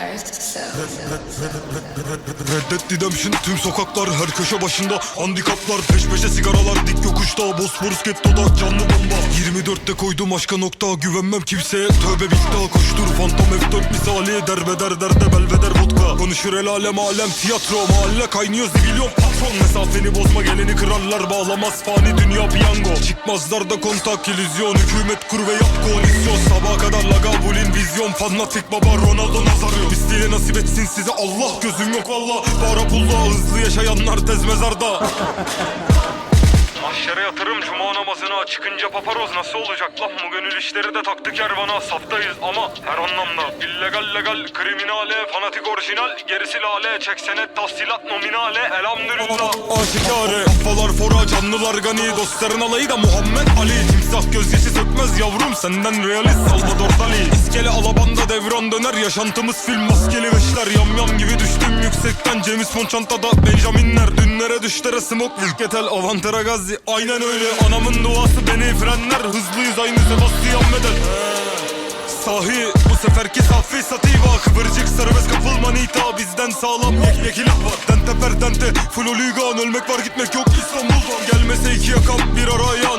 Red Dead Redemption tüm sokaklar her köşe başında. Handikaplar peş peşe sigaralar dik yokuşta. Bosporus gettoda canlı bomba. 24'te koydum aşka nokta. Güvenmem kimseye. Tövbe bitti koştur. Fantom F4 misali Derbeder derde belveder vodka. Konuşur el alem alem tiyatro. Mahalle kaynıyor zibilyon patron. Mesafeni bozma geleni kırarlar bağlamaz. Fani dünya piyango. Çıkmazlar da kontak illüzyon. Hükümet kur ve yap koalisyon. Sabaha vizyon Fanatik baba Ronaldo Nazario Misliyle nasip etsin size. Allah gözüm yok valla. Para pulla hızlı yaşayanlar tez mezarda. Mahşere yatırım cuma namazına çıkınca paparoz nasıl olacak lan? Bu gönül işleri de taktı kervana saftayız ama her anlamda illegal legal kriminale fanatik orijinal gerisi lale çek senet tahsilat nominale elhamdülillah. Aşikare kafalar fora canlılar gani dostların alayı da Muhammed Ali. Timsah gözyaşı sökmez yavrum senden realist Salvador Dali. İskele alabanda devran döner yaşantımız film maskeli veşler yam yam gibi düştüm yüksekten James Bond çantada Benjaminler. Dünlere düşlere smoke Vilketel Avantera Gazi. Aynen öyle anamın duası beni frenler. Hızlıyız aynı Sebastian Vettel. Sahi bu seferki sativa Kıvırcık serbest kapıl manita Bizden sağlam yek yekilik var Dente per dente full oligan Ölmek var gitmek yok İstanbul'dan. Gelmese iki yakam bir araya